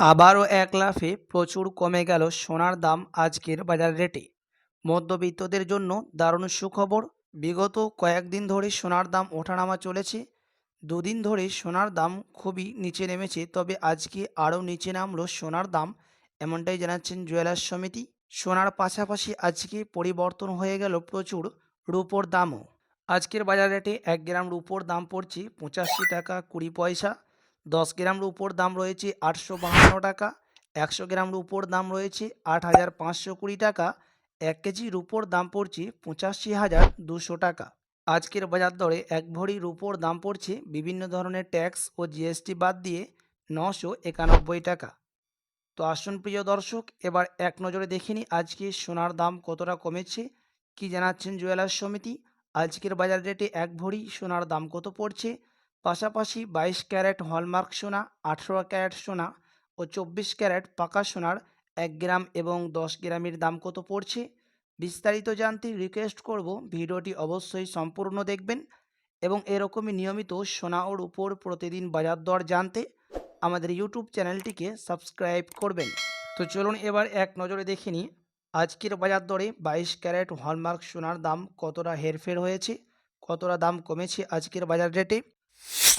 আবারও এক লাফে প্রচুর কমে গেল সোনার দাম আজকের বাজার রেটে। মধ্যবিত্তদের জন্য দারুণ সুখবর। বিগত কয়েকদিন ধরে সোনার দাম ওঠানামা চলেছে। দুদিন ধরে সোনার দাম খুবই নিচে নেমেছে, তবে আজকে আরও নিচে নামলো সোনার দাম, এমনটাই জানাচ্ছেন জুয়েলার্স সমিতি। সোনার পাশাপাশি আজকে পরিবর্তন হয়ে গেল প্রচুর রূপোর দামও। আজকের বাজার রেটে এক গ্রাম রূপোর দাম পড়ছে পঁচাশি টাকা কুড়ি পয়সা। দশ গ্রাম রূপোর দাম রয়েছে আটশো বাহান্ন টাকা, একশো গ্রাম রূপোর দাম রয়েছে আট হাজার পাঁচশো কুড়ি টাকা, এক কেজি রূপোর দাম পড়ছে পঁচাশি হাজার দুশো টাকা। আজকের বাজার দরে এক ভরি রূপোর দাম পড়ছে বিভিন্ন ধরনের ট্যাক্স ও জিএসটি বাদ দিয়ে নশো একানব্বই টাকা। তো আসুন প্রিয় দর্শক, এবার এক নজরে দেখিনি আজকে সোনার দাম কতটা কমেছে, কি জানাচ্ছেন জুয়েলার্স সমিতি? আজকের বাজার রেটে এক ভরি সোনার দাম কত পড়ছে পাশাপাশি বাইশ ক্যারেট হলমার্ক সোনা, আঠেরো ক্যারেট সোনা ও চব্বিশ ক্যারেট পাকা সোনার এক গ্রাম এবং দশ গ্রামের দাম কত পড়ছে? বিস্তারিত জানতে রিকোয়েস্ট করব, ভিডিওটি অবশ্যই সম্পূর্ণ দেখবেন এবং এরকমই নিয়মিত সোনা ওর উপর প্রতিদিন বাজার দর জানতে আমাদের ইউটিউব চ্যানেলটিকে সাবস্ক্রাইব করবেন। তো চলুন এবার এক নজরে দেখে নিই, আজকের বাজার দরে বাইশ ক্যারেট হলমার্ক সোনার দাম কতটা হেরফের হয়েছে, কতটা দাম কমেছে আজকের বাজার রেটে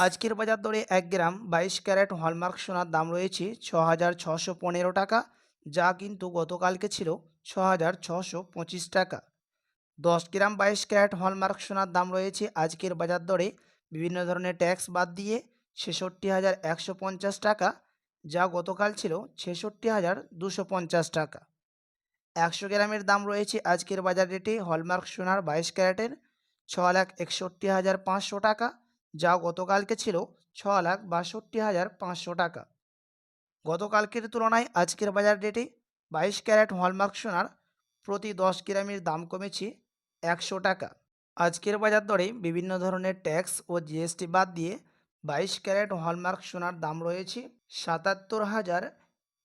আজকের বাজার দরে এক গ্রাম বাইশ ক্যারেট হলমার্ক সোনার দাম রয়েছে ছ হাজার ছশো পনেরো টাকা, যা কিন্তু গতকালকে ছিল ছ হাজার ছশো পঁচিশ টাকা। দশ গ্রাম বাইশ ক্যারেট হলমার্ক সোনার দাম রয়েছে আজকের বাজার দরে বিভিন্ন ধরনের ট্যাক্স বাদ দিয়ে ছেষট্টি হাজার একশো পঞ্চাশ টাকা, যা গতকাল ছিল ছেষট্টি হাজার দুশো পঞ্চাশ টাকা। একশো গ্রামের দাম রয়েছে আজকের বাজার রেটে হলমার্ক সোনার বাইশ ক্যারেটের ছ লাখ একষট্টি হাজার পাঁচশো টাকা যা গতকালকে ছিল ছ লাখ বাষট্টি হাজার পাঁচশো টাকা। গতকালকের তুলনায় আজকের বাজার রেটে বাইশ ক্যারেট হলমার্ক সোনার প্রতি দশ গ্রামের দাম কমেছে একশো টাকা। আজকের বাজার দরে বিভিন্ন ধরনের ট্যাক্স ও জিএসটি বাদ দিয়ে বাইশ ক্যারেট হলমার্ক সোনার দাম রয়েছে সাতাত্তর হাজার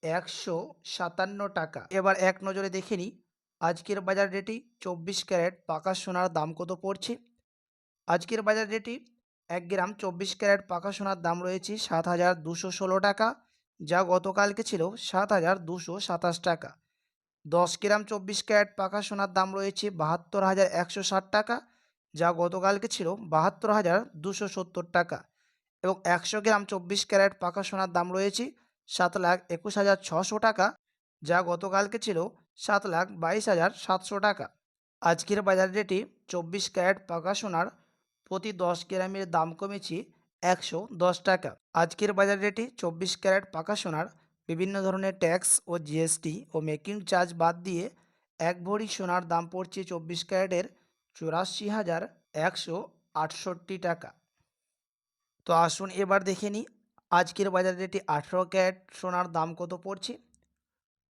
একশো সাতান্ন টাকা। এবার এক নজরে দেখে নিই, আজকের বাজার রেটে চব্বিশ ক্যারেট পাকা সোনার দাম কত পড়ছে? আজকের বাজার রেটে এক গ্রাম চব্বিশ ক্যারেট পাকা সোনার দাম রয়েছে সাত হাজার দুশো ষোলো টাকা, যা গতকালকে ছিল সাত হাজার দুশো সাতাশ টাকা। দশ গ্রাম চব্বিশ ক্যারেট পাকা সোনার দাম রয়েছে বাহাত্তর হাজার একশো ষাট টাকা, যা গতকালকে ছিল বাহাত্তর হাজার দুশো সত্তর টাকা। এবং একশো গ্রাম চব্বিশ ক্যারেট পাকা সোনার দাম রয়েছে সাত লাখ একুশ হাজার ছশো টাকা, যা গতকালকে ছিল সাত লাখ বাইশ হাজার সাতশো টাকা। আজকের বাজার রেটে চব্বিশ ক্যারেট পাকা সোনার প্রতি দশ গ্রামের দাম কমেছে একশো দশ টাকা। আজকের বাজার রেটে চব্বিশ ক্যারেট পাকা সোনার, বিভিন্ন ধরনের ট্যাক্স ও জিএসটি ও মেকিং চার্জ বাদ দিয়ে এক ভরি সোনার দাম পড়ছে চব্বিশ ক্যারেটের চুরাশি হাজার একশো আটষট্টি টাকা। তো আসুন এবার দেখে নিই আজকের বাজার রেটে আঠেরো ক্যারেট সোনার দাম কত পড়ছে।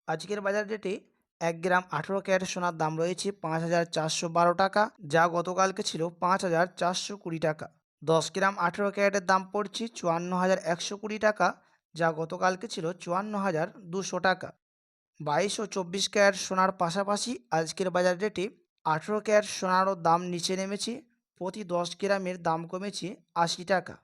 আজকের বাজার রেটে এক গ্রাম আঠেরো ক্যারেট সোনার দাম রয়েছে পাঁচ হাজার চারশো বারো টাকা, যা গতকালকে ছিল পাঁচ হাজার চারশো কুড়ি টাকা। দশ গ্রাম আঠেরো ক্যারেটের দাম পড়ছে চুয়ান্ন হাজার একশো কুড়ি টাকা, যা গতকালকে ছিল চুয়ান্ন হাজার দুশো টাকা। বাইশ ও চব্বিশ ক্যারেট সোনার পাশাপাশি আজকের বাজার রেটে আঠেরো ক্যারেট সোনারও দাম নিচে নেমেছে, প্রতি দশ গ্রামের দাম কমেছে আশি টাকা।